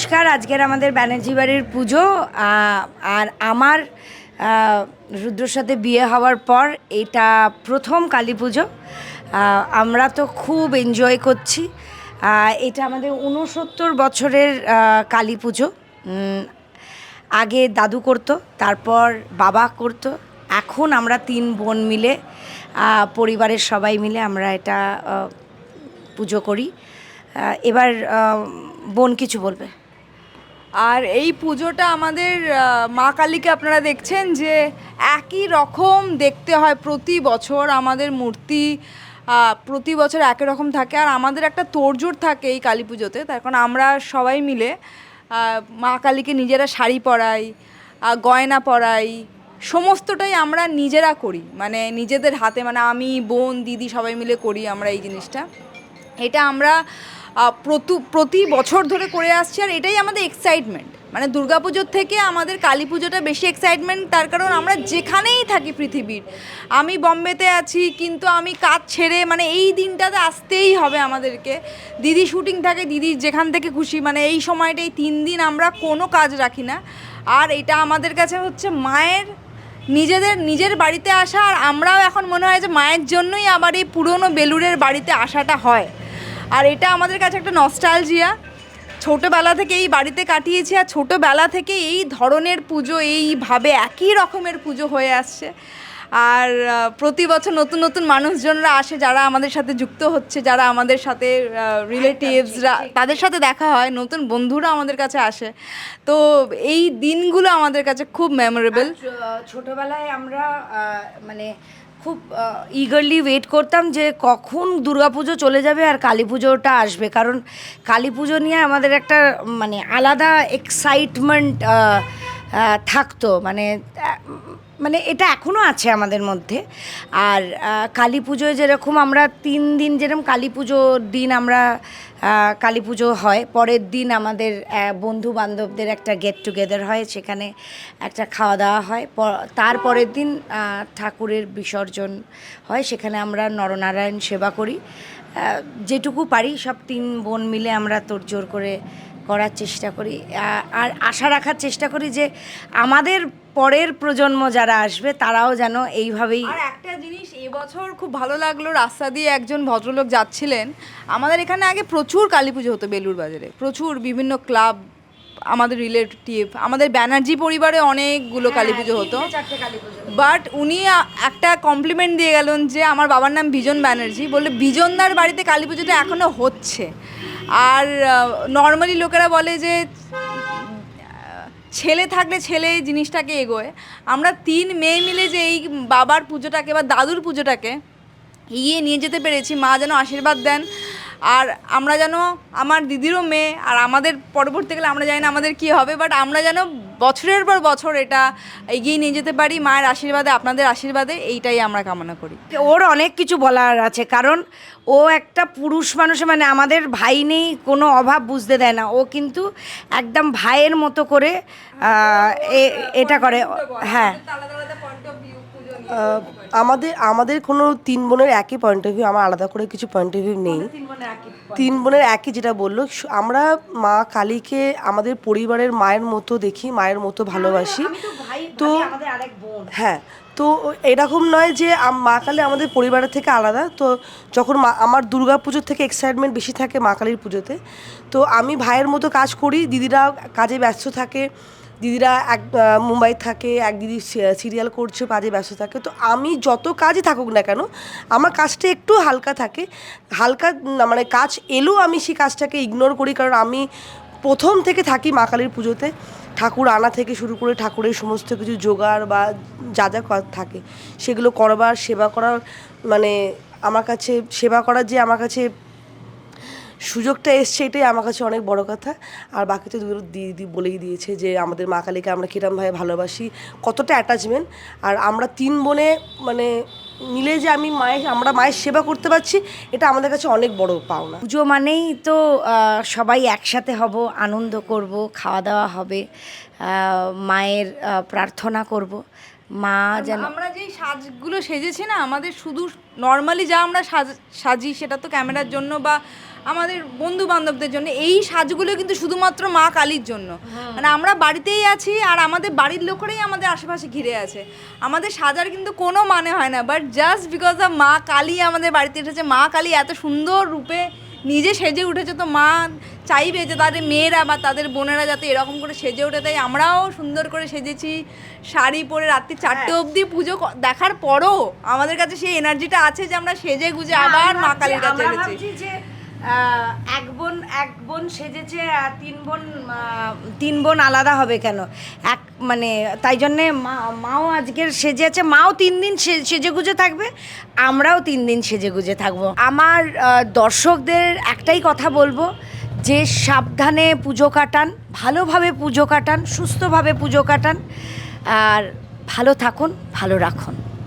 নমস্কার, আজকের আমাদের ব্যানার্জি বাড়ির পুজো। আর আমার রুদ্রর সাথে বিয়ে হওয়ার পর এটা প্রথম কালী পুজো। আমরা তো খুব এনজয় করছি। এটা আমাদের ঊনসত্তর বছরের কালী পুজো। আগে দাদু করতো, তারপর বাবা করতো। এখন আমরা তিন বোন মিলে পরিবারের সবাই মিলে আমরা এটা পুজো করি। এবার বোন কিছু বলবে। আর এই পুজোটা আমাদের মা কালীকে আপনারা দেখছেন যে একই রকম দেখতে হয় প্রতি বছর আমাদের মূর্তি প্রতি বছর একই রকম থাকে। আর আমাদের একটা তোড়জোড় থাকে এই কালী পুজোতে, তার কারণ আমরা সবাই মিলে মা কালীকে নিজেরা শাড়ি পরাই গয়না পরাই, সমস্তটাই আমরা নিজেরা করি। মানে নিজেদের হাতে মানে আমি, বোন, দিদি সবাই মিলে করি আমরা এই জিনিসটা। এটা আমরা প্রতু- বছর ধরে করে আসছি আর এটাই আমাদের এক্সাইটমেন্ট মানে দুর্গাপুজোর থেকে আমাদের কালী পুজোটা বেশি এক্সাইটমেন্ট তার কারণ আমরা যেখানেই থাকি পৃথিবীর। আমি বম্বেতে আছি, কিন্তু আমি কাজ ছেড়ে মানে এই দিনটাতে আসতেই হবে আমাদেরকে। দিদি শুটিং থাকে, দিদি যেখান থেকে খুশি মানে এই সময়টা এই তিন দিন আমরা কোনো কাজ রাখি না। আর এটা আমাদের কাছে হচ্ছে মায়ের, নিজেদের, নিজের বাড়িতে আসা, আর আমরাও এখন মনে হয় যে মায়ের জন্যই আবার এই পুরনো বেলুরের বাড়িতে আসাটা হয়। আর এটা আমাদের কাছে একটা নস্টালজিয়া ছোটোবেলা থেকে এই বাড়িতে কাটিয়েছি আর ছোটোবেলা থেকে এই ধরনের পুজো, এইভাবে একই রকমের পুজো হয়ে আসছে। আর প্রতি বছর নতুন নতুন মানুষজনরা আসে যারা আমাদের সাথে যুক্ত হচ্ছে, যারা আমাদের সাথে রিলেটিভসরা তাদের সাথে দেখা হয়, নতুন বন্ধুরা আমাদের কাছে আসে। তো এই দিনগুলো আমাদের কাছে খুব মেমোরেবল ছোটবেলায় আমরা মানে খুব ইগারলি ওয়েট করতাম যে কখন দুর্গাপুজো চলে যাবে আর কালী পুজোটা আসবে। কারণ কালী পুজো নিয়ে আমাদের একটা মানে আলাদা এক্সাইটমেন্ট থাকতো। মানে মানে এটা এখনও আছে আমাদের মধ্যে। আর কালী পুজোয় যেরকম আমরা তিন দিন যেরকম কালী পুজোর দিন আমরা কালী পুজো হয়, পরের দিন আমাদের বন্ধু বান্ধবদের একটা গেট টুগেদার হয়, সেখানে একটা খাওয়া দাওয়া হয়, প- তারপরের দিন ঠাকুরের বিসর্জন হয়, সেখানে আমরা নরনারায়ণ সেবা করি। যেটুকু পারি সব তিন বোন মিলে আমরা তোড়জোড় করে করার চেষ্টা করি। আর আশা রাখার চেষ্টা করি যে আমাদের পরের প্রজন্ম যারা আসবে তারাও যেন এইভাবেই আর একটা জিনিস এবছর খুব ভালো লাগল রাস্তা দিয়ে একজন ভদ্রলোক যাচ্ছিলেন। আমাদের এখানে আগে প্রচুর কালী পুজো হতো বেলুর বাজারে। প্রচুর বিভিন্ন ক্লাব আমাদের রিলেটিভ আমাদের ব্যানার্জি পরিবারে অনেকগুলো কালী পুজো হতো। বাট উনি একটা কমপ্লিমেন্ট দিয়ে গেলেন যে আমার বাবার নাম বিজন ব্যানার্জি। বললে বিজনদার বাড়িতে কালী পুজোটা এখনও হচ্ছে। আর নর্মালি লোকেরা বলে যে, ছেলে থাকলে ছেলে এই জিনিসটাকে এগোয়। আমরা তিন মেয়ে মিলে যে এই বাবার পুজোটাকে বা দাদুর পুজোটাকে এগিয়ে নিয়ে যেতে পেরেছি, মা যেন আশীর্বাদ দেন। আর আমরা যেন, আমার দিদিরও মেয়ে, আর আমাদের পরবর্তীকালে আমরা জানি না আমাদের কি হবে বাট আমরা যেন বছরের পর বছর এটা এগিয়ে নিয়ে যেতে পারি মায়ের আশীর্বাদে আপনাদের আশীর্বাদে এইটাই আমরা কামনা করি। ওর অনেক কিছু বলার আছে কারণ ও একটা পুরুষ মানুষ মানে আমাদের ভাই নেই কোনো অভাব বুঝতে দেয় না। ও কিন্তু একদম ভাইয়ের মতো করে এ- এটা করে হ্যাঁ। আমাদের আমাদের কোনো তিন বোনের একই পয়েন্ট অফ ভিউ আমার আলাদা করে কিছু পয়েন্ট অফ ভিউ নেই। তিন বোনের একই যেটা বলল আমরা মা কালীকে আমাদের পরিবারের মায়ের মতো দেখি মায়ের মতো ভালোবাসি। তো হ্যাঁ তো এরকম নয় যে মা কালী আমাদের পরিবারের থেকে আলাদা। তো যখন মা আমার দুর্গা পুজোর থেকে এক্সাইটমেন্ট বেশি থাকে মা কালীর পুজোতে। তো আমি ভাইয়ের মতো কাজ করি দিদিরা কাজে ব্যস্ত থাকে দিদিরা এক মুম্বাই থাকে এক দিদি সিরিয়াল করছে কাজে ব্যস্ত থাকে। তো আমি যত কাজই থাকুক না কেন আমার কাজটা একটু হালকা থাকে। হালকা মানে কাজ এলেও আমি সেই কাজটাকে ইগনোর করি কারণ আমি প্রথম থেকে থাকি মা কালীর পুজোতে। ঠাকুর আনা থেকে শুরু করে ঠাকুরের সমস্ত কিছু জোগাড় বা যা যা থাকে, সেগুলো করবার, সেবা করার মানে আমার কাছে, সেবা করার যে আমার কাছে সুযোগটা এসছে, এটাই আমার কাছে অনেক বড় কথা। আর বাকি তো দিদি বলেই দিয়েছে যে আমাদের মা কালীকে আমরা কিরমভাবে ভালোবাসি, কতটা অ্যাটাচমেন্ট আর আমরা তিন বোনে মানে মিলে যে আমি মায়ের আমরা মায়ের সেবা করতে পারছি এটা আমাদের কাছে অনেক বড় পাওনা। পুজো মানেই তো সবাই একসাথে হব আনন্দ করব খাওয়া দাওয়া হবে মায়ের প্রার্থনা করব। মা যেন আমরা যেই সাজগুলো সেজেছি না আমাদের শুধু নর্মালি যা আমরা সাজ সাজি সেটা তো ক্যামেরার জন্য বা আমাদের বন্ধু বান্ধবদের জন্য। এই সাজগুলো কিন্তু শুধুমাত্র মা কালীর জন্য। মানে আমরা বাড়িতেই আছি আর আমাদের বাড়ির লোকেরাই আমাদের আশেপাশে ঘিরে আছে। আমাদের সাজার কিন্তু কোনো মানে হয় না বাট জাস্ট বিকজ অফ মা কালী আমাদের বাড়িতে এসেছে মা কালী এত সুন্দর রূপে নিজে সেজে উঠেছে তো মা চাইবে যে তাদের মেয়েরা বা তাদের বোনেরা যাতে এরকম করে সেজে ওঠে। তাই আমরাও সুন্দর করে সেজেছি। শাড়ি পরে রাত্রি চারটে অবধি পুজো দেখার পরও আমাদের কাছে সেই এনার্জিটা আছে যে আমরা সেজে গুজে আবার মা কালীর কাছে এসেছি। এক বোন এক বোন সেজেছে আর তিন বোন তিন বোন আলাদা হবে কেন? এক মানে তাই জন্যে মা, মাও আজকের সেজে আছে মাও তিন দিন সেজে গুজে থাকবে, আমরাও তিন দিন সেজে গুজে থাকব। আমার দর্শকদের একটাই কথা বলব, যে সাবধানে পুজো কাটান, ভালোভাবে পুজো কাটান, সুস্থভাবে পুজো কাটান, আর ভালো থাকুন, ভালো রাখুন।